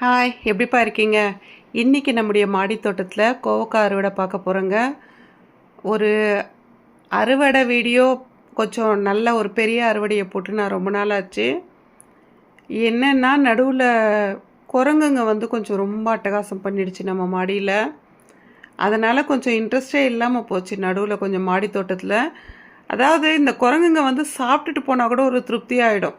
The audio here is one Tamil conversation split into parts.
ஹாய் எப்படிப்பா இருக்கீங்க? இன்றைக்கி நம்முடைய மாடித்தோட்டத்தில் கோவக்காய் அறுவடை பார்க்க போகிறோங்க ஒரு அறுவடை வீடியோ கொஞ்சம் நல்ல ஒரு பெரிய அறுவடையை போட்டு நான் ரொம்ப நாள் ஆச்சு என்னென்னா நடுவில் குரங்குங்க வந்து கொஞ்சம் ரொம்ப அட்டகாசம் பண்ணிடுச்சு நம்ம மாடியில். அதனால் கொஞ்சம் இன்ட்ரெஸ்டே இல்லாமல் போச்சு நடுவில் கொஞ்சம் மாடித்தோட்டத்தில் அதாவது இந்த குரங்குங்க வந்து சாப்பிட்டுட்டு போனால் கூட ஒரு திருப்தி ஆகிடும்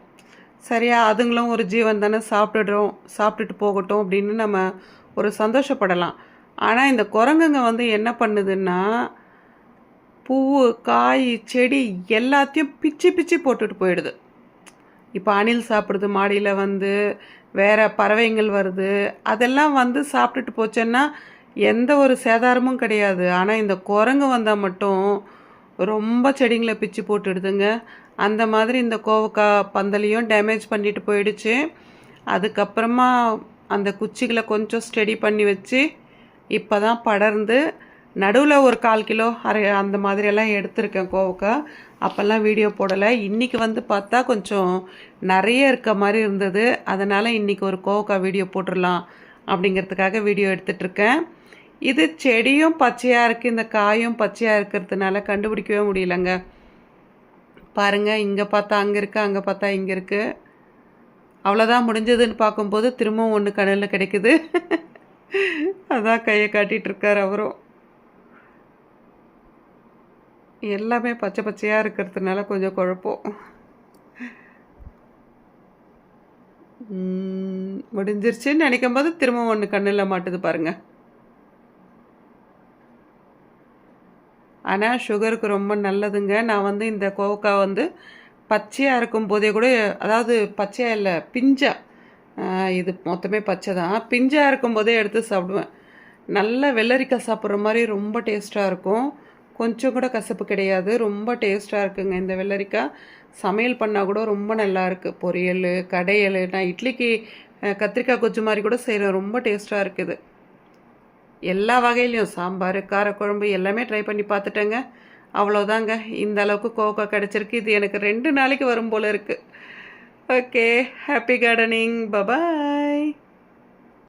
சரியா அதுங்களும் ஒரு ஜீவன் தானே சாப்பிட்டுடுறோம் சாப்பிட்டுட்டு போகட்டும் அப்படின்னு நம்ம ஒரு சந்தோஷப்படலாம். ஆனால் இந்த குரங்குங்க வந்து என்ன பண்ணுதுன்னா பூ காய் செடி எல்லாத்தையும் பிச்சு பிச்சு போட்டுட்டு போயிடுது. இப்போ அணில் சாப்பிடுது மாடியில் வந்து வேறு பறவைங்கள் வருது. அதெல்லாம் வந்து சாப்பிட்டுட்டு போச்சேன்னா எந்த ஒரு சேதாரமும் கிடையாது. ஆனால் இந்த குரங்கு வந்தால் மட்டும் ரொம்ப செடிங்களை பிச்சு போட்டுடுதுங்க. அந்த மாதிரி இந்த கோவக்காய் பந்தலையும் டேமேஜ் பண்ணிட்டு போயிடுச்சு. அதுக்கப்புறமா அந்த குச்சிகளை கொஞ்சம் ஸ்டெடி பண்ணி வச்சு இப்போ தான் படர்ந்து நடுவில் ஒரு கால் கிலோ அரை அந்த மாதிரியெல்லாம் எடுத்திருக்கேன் கோவக்காய் அப்போல்லாம் வீடியோ போடலை. இன்றைக்கி வந்து பார்த்தா கொஞ்சம் நிறைய இருக்க மாதிரி இருந்தது. அதனால் இன்றைக்கி ஒரு கோவக்காய் வீடியோ போட்டுடலாம் அப்படிங்கிறதுக்காக வீடியோ எடுத்துகிட்ருக்கேன் இது செடியும் பச்சையாக இருக்குது இந்த காயும் பச்சையாக இருக்கிறதுனால கண்டுபிடிக்கவே முடியலங்க. பாருங்கள் இங்கே பார்த்தா அங்கே இருக்குது அங்கே பார்த்தா இங்கே இருக்குது அவ்வளோதான் முடிஞ்சதுன்னு பார்க்கும்போது திரும்பவும் ஒன்று கண்ணில் கிடைக்குது. அதான் கையை காட்டிகிட்ருக்கார் அவரும். எல்லாமே பச்சை பச்சையாக இருக்கிறதுனால கொஞ்சம் குழப்பம். முடிஞ்சிருச்சுன்னு நினைக்கும் போது திரும்ப ஒன்று கண்ணில் மாட்டுது பாருங்கள் ஆனால் சுகருக்கு ரொம்ப நல்லதுங்க. நான் வந்து இந்த கோவக்காய் வந்து பச்சையாக இருக்கும் போதே கூட அதாவது பச்சையாக இல்லை பிஞ்சா. இது மொத்தமே பச்சை தான். பிஞ்சாக இருக்கும் போதே எடுத்து சாப்பிடுவேன். நல்ல வெள்ளரிக்காய் சாப்பிட்ற மாதிரி ரொம்ப டேஸ்ட்டாக இருக்கும். கொஞ்சம் கூட கசப்பு கிடையாது. ரொம்ப டேஸ்ட்டாக இருக்குங்க இந்த வெள்ளரிக்காய். சமையல் பண்ணால் கூட ரொம்ப நல்லா இருக்குது பொரியல் கடையல் நான் இட்லிக்கு கத்திரிக்காய் கொச்சு மாதிரி கூட செய்கிறேன் ரொம்ப டேஸ்ட்டாக இருக்குது. எல்லா வகையிலையும் சாம்பார் காரக்குழம்பு எல்லாமே ட்ரை பண்ணி பார்த்துட்டேங்க. அவ்வளோதாங்க இந்த அளவுக்கு கோகோ கிடச்சிருக்கு. இது எனக்கு ரெண்டு நாளைக்கு வரும் போல் இருக்குது ஓகே ஹாப்பி கார்டனிங் பபாய்